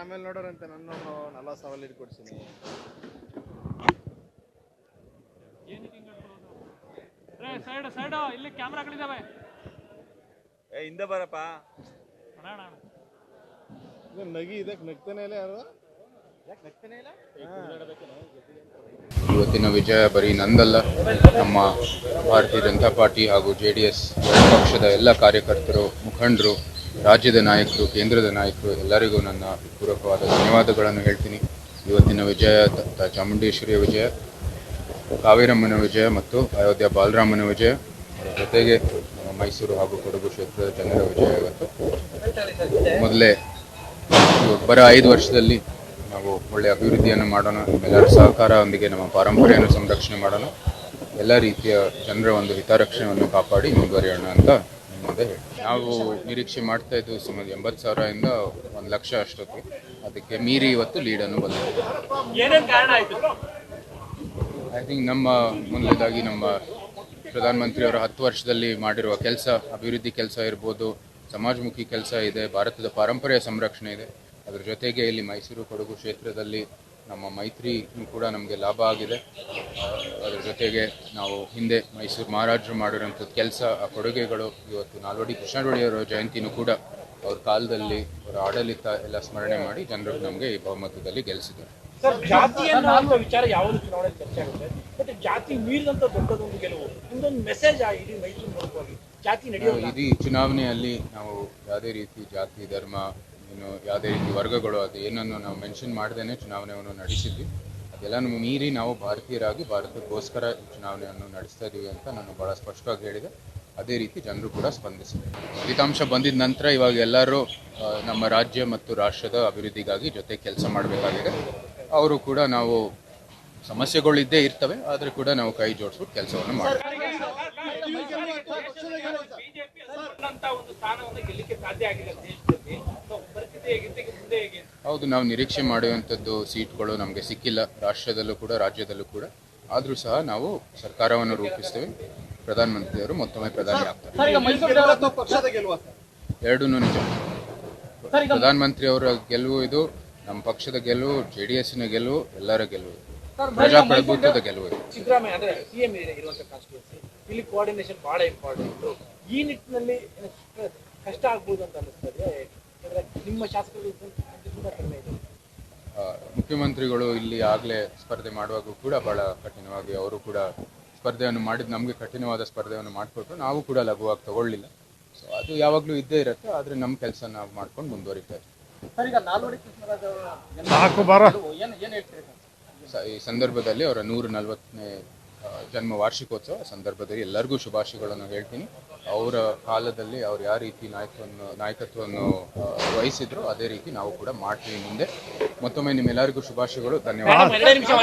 ಆಮೇಲೆ ನೋಡೋರಂತೆ ನನ್ನ ನಲ್ವತ್ತು ಸಾವಿರ ಲೀಡ್ ಕೊಡ್ತೀನಿ ಸೈಡ್ ಸೈಡ್ ಇಲ್ಲಿ ಕ್ಯಾಮ್ರಾಗಳಿದಾವೆ. ಏ ಹಿಂದೆ ಬರಪ್ಪ. ನಗಿ ಇದಕ್ಕೆ ನಗ್ತಾನೆ ಇಲ್ಲ ಯಾರು? ಇವತ್ತಿನ ವಿಜಯ ಬರೀ ನಂದಲ್ಲ. ನಮ್ಮ ಭಾರತೀಯ ಜನತಾ ಪಾರ್ಟಿ ಹಾಗೂ ಜೆ ಡಿ ಎಸ್ ಪಕ್ಷದ ಎಲ್ಲ ಕಾರ್ಯಕರ್ತರು, ಮುಖಂಡರು, ರಾಜ್ಯದ ನಾಯಕರು, ಕೇಂದ್ರದ ನಾಯಕರು, ಎಲ್ಲರಿಗೂ ನನ್ನ ಪೂರ್ವಕವಾದ ಧನ್ಯವಾದಗಳನ್ನು ಹೇಳ್ತೀನಿ. ಇವತ್ತಿನ ವಿಜಯ ಚಾಮುಂಡೇಶ್ವರಿಯ ವಿಜಯ, ಕಾವೇರಮ್ಮನ ವಿಜಯ ಮತ್ತು ಅಯೋಧ್ಯ ಬಾಲರಾಮನ ವಿಜಯ. ಜೊತೆಗೆ ಮೈಸೂರು ಹಾಗೂ ಕೊಡಗು ಕ್ಷೇತ್ರದ ಜನರ ವಿಜಯ ಇವತ್ತು. ಮೊದಲೇ ಬರೋ ಐದು ವರ್ಷದಲ್ಲಿ ನಾವು ಒಳ್ಳೆಯ ಅಭಿವೃದ್ಧಿಯನ್ನು ಮಾಡೋಣ ಎಲ್ಲರ ಸಹಕಾರದೊಂದಿಗೆ ನಮ್ಮ ಪಾರಂಪರೆಯನ್ನು ಸಂರಕ್ಷಣೆ ಮಾಡೋಣ. ಎಲ್ಲ ರೀತಿಯ ಜನರ ಒಂದು ಹಿತರಕ್ಷಣೆಯನ್ನು ಕಾಪಾಡಿ ಮುಂದುವರಿಯೋಣ ಅಂತ ಮುಂದೆ ಹೇಳಿ ನಾವು ನಿರೀಕ್ಷೆ ಮಾಡ್ತಾ ಇದ್ದು ಸುಮಾರು ಎಂಬತ್ತು ಸಾವಿರದಿಂದ ಒಂದು ಲಕ್ಷ ಅಷ್ಟೊತ್ತು ಅದಕ್ಕೆ ಮೀರಿ ಇವತ್ತು ಲೀಡನ್ನು ಬಂದಿದೆ ಐ ಥಿಂಕ್ ನಮ್ಮ ಮೊದಲನೇದಾಗಿ ನಮ್ಮ ಪ್ರಧಾನಮಂತ್ರಿಯವರ ಹತ್ತು ವರ್ಷದಲ್ಲಿ ಮಾಡಿರುವ ಕೆಲಸ ಅಭಿವೃದ್ಧಿ ಕೆಲಸ ಇರ್ಬೋದು ಸಮಾಜಮುಖಿ ಕೆಲಸ ಇದೆ ಭಾರತದ ಪಾರಂಪರ್ಯ ಸಂರಕ್ಷಣೆ ಇದೆ. ಅದರ ಜೊತೆಗೆ ಇಲ್ಲಿ ಮೈಸೂರು ಕೊಡಗು ಕ್ಷೇತ್ರದಲ್ಲಿ ನಮ್ಮ ಮೈತ್ರಿ ಕೂಡ ನಮಗೆ ಲಾಭ ಆಗಿದೆ. ಅದರ ಜೊತೆಗೆ ನಾವು ಹಿಂದೆ ಮೈಸೂರು ಮಹಾರಾಜರು ಮಾಡಿರೋಂಥದ್ದು ಕೆಲಸ ಆ ಕೊಡುಗೆಗಳು ಇವತ್ತು ನಾಲ್ವಡಿ ಕೃಷ್ಣರೊಡೆಯವರ ಜಯಂತಿನೂ ಕೂಡ ಅವ್ರ ಕಾಲದಲ್ಲಿ ಅವರ ಆಡಳಿತ ಎಲ್ಲ ಸ್ಮರಣೆ ಮಾಡಿ ಜನರು ನಮಗೆ ಈ ಬಹುಮತದಲ್ಲಿ ಗೆಲ್ಲಿಸಿದ್ದಾರೆ ಸರ್ ಜಾತಿ ಅನ್ನುವಂಥ ವಿಚಾರ ಯಾವುದು ಚುನಾವಣೆ ಚರ್ಚೆ ಆಗುತ್ತೆ. ಬಟ್ ಜಾತಿ ಮೀರಿದಂತ ದೊಡ್ಡದೊಂದು ಗೆಲುವು ನಿಮ್ದೊಂದು ಮೆಸೇಜ್ ಆ ಇಡೀ ಮೈಸೂರು ಮೂಲಕವಾಗಿ ಜಾತಿ ನಡೆಯೋಲ್ಲ ಇಡೀ ಚುನಾವಣೆಯಲ್ಲಿ ನಾವು ಯಾವುದೇ ರೀತಿ ಜಾತಿ ಧರ್ಮ ಇನ್ನು ಯಾವುದೇ ರೀತಿ ವರ್ಗಗಳು ಅದು ಏನನ್ನು ನಾವು ಮೆನ್ಷನ್ ಮಾಡ್ದೇನೆ ಚುನಾವಣೆಯನ್ನು ನಡೆಸಿದ್ವಿ ಅದೆಲ್ಲನೂ ಮೀರಿ ನಾವು ಭಾರತೀಯರಾಗಿ ಭಾರತಕ್ಕೋಸ್ಕರ ಈ ಚುನಾವಣೆಯನ್ನು ನಡೆಸ್ತಾ ಇದ್ದೀವಿ ಅಂತ ನಾನು ಭಾಳ ಸ್ಪಷ್ಟವಾಗಿ ಹೇಳಿದೆ ಅದೇ ರೀತಿ ಜನರು ಕೂಡ ಸ್ಪಂದಿಸಿದೆ ಫಲಿತಾಂಶ ಬಂದಿದ ನಂತರ ಇವಾಗ ಎಲ್ಲರೂ ನಮ್ಮ ರಾಜ್ಯ ಮತ್ತು ರಾಷ್ಟ್ರದ ಅಭಿವೃದ್ಧಿಗಾಗಿ ಜೊತೆ ಕೆಲಸ ಮಾಡಬೇಕಾಗಿದೆ ಅವರು ಕೂಡ ನಾವು ಸಮಸ್ಯೆಗಳು ಇದ್ದೇ ಇರ್ತವೆ ಆದರೆ ಕೂಡ ನಾವು ಕೈ ಜೋಡಿಸ್ಬಿಟ್ಟು ಕೆಲಸವನ್ನು ಮಾಡ್ತೀವಿ ಹೌದು ನಾವು ನಿರೀಕ್ಷೆ ಮಾಡುವಂಥದ್ದು ಸೀಟ್ಗಳು ನಮಗೆ ಸಿಕ್ಕಿಲ್ಲ. ರಾಷ್ಟ್ರದಲ್ಲೂ ಕೂಡ ರಾಜ್ಯದಲ್ಲೂ ಕೂಡ. ಆದರೂ ಸಹ ನಾವು ಸರ್ಕಾರವನ್ನು ರೂಪಿಸ್ತೇವೆ. ಪ್ರಧಾನಮಂತ್ರಿಯವರು ಮತ್ತೊಮ್ಮೆ ಪ್ರಧಾನಿ ಆಗ್ತಾರೆ. ಪಕ್ಷದ ಗೆಲುವ ಎರಡೂ ನಿಜ. ಪ್ರಧಾನಮಂತ್ರಿಯವರ ಗೆಲುವು ಇದು ನಮ್ಮ ಪಕ್ಷದ ಗೆಲುವು ಜೆ ಡಿ ಎಸ್ನ ಗೆಲುವು ಎಲ್ಲರ ಗೆಲುವು. ಇದು. ಪ್ರಜಾಪ್ರಭುತ್ವದ ಗೆಲುವು ಇದು. ಸಿದ್ದರಾಮಯ್ಯ ಅಂದ್ರೆ ಸಿಎಂ ಇರುವಂತ ಕಾನ್ಸ್ಟಿಟ್ಯೂನ್ಸಿ ಇಲ್ಲಿ ಕೋಆರ್ಡಿನೇಷನ್ ಬಹಳ ಇಂಪಾರ್ಟೆಂಟ್ ಈ ನಿಟ್ಟಿನಲ್ಲಿ ಕಷ್ಟ ಆಗ್ಬೋದು ಅಂತ ಅನ್ನಿಸ್ತದೆ. ನಿಮ್ಮ ಶಾಸಕರು ಮುಖ್ಯಮಂತ್ರಿಗಳು ಇಲ್ಲಿ ಆಗಲೇ ಸ್ಪರ್ಧೆ ಮಾಡುವಾಗ ಕೂಡ ಬಹಳ ಕಠಿಣವಾಗಿ ಅವರು ಕೂಡ ಸ್ಪರ್ಧೆಯನ್ನು ಮಾಡಿದ ನಮಗೆ ಕಠಿಣವಾದ ಸ್ಪರ್ಧೆಯನ್ನು ಮಾಡಿಕೊಟ್ಟು ನಾವು ಕೂಡ ಲಘುವಾಗಿ ತಗೊಳ್ಳಿಲ್ಲ. ಸೊ ಅದು ಯಾವಾಗಲೂ ಇದ್ದೇ ಇರುತ್ತೆ ಆದರೆ ನಮ್ಮ ಕೆಲಸ ನಾವು ಮಾಡ್ಕೊಂಡು ಮುಂದುವರಿತಾ ಇರ್ತೀವಿ. ಸರ್ ಈಗ ನಾಲ್ವಡಿ ಕೃಷ್ಣರಾಜ ಅವರ ಸಾಕು ಏನು ಏನು ಹೇಳ್ತೀರಿ ಸ- ಈ ಸಂದರ್ಭದಲ್ಲಿ ಅವರ ನೂರ ನಲವತ್ತನೇ ಜನ್ಮ ವಾರ್ಷಿಕೋತ್ಸವ ಸಂದರ್ಭದಲ್ಲಿ ಎಲ್ಲರಿಗೂ ಶುಭಾಶಯಗಳನ್ನು ಹೇಳ್ತೀನಿ. ಅವರ ಕಾಲದಲ್ಲಿ ಅವ್ರು ಯಾವ ರೀತಿ ನಾಯಕವನ್ನು ನಾಯಕತ್ವವನ್ನು ವಹಿಸಿದ್ರು ಅದೇ ರೀತಿ ನಾವು ಕೂಡ ಮಾಡ್ತೀವಿ ಮುಂದೆ. ಮತ್ತೊಮ್ಮೆ ನಿಮ್ಮೆಲ್ಲರಿಗೂ ಶುಭಾಶಯಗಳು. ಧನ್ಯವಾದ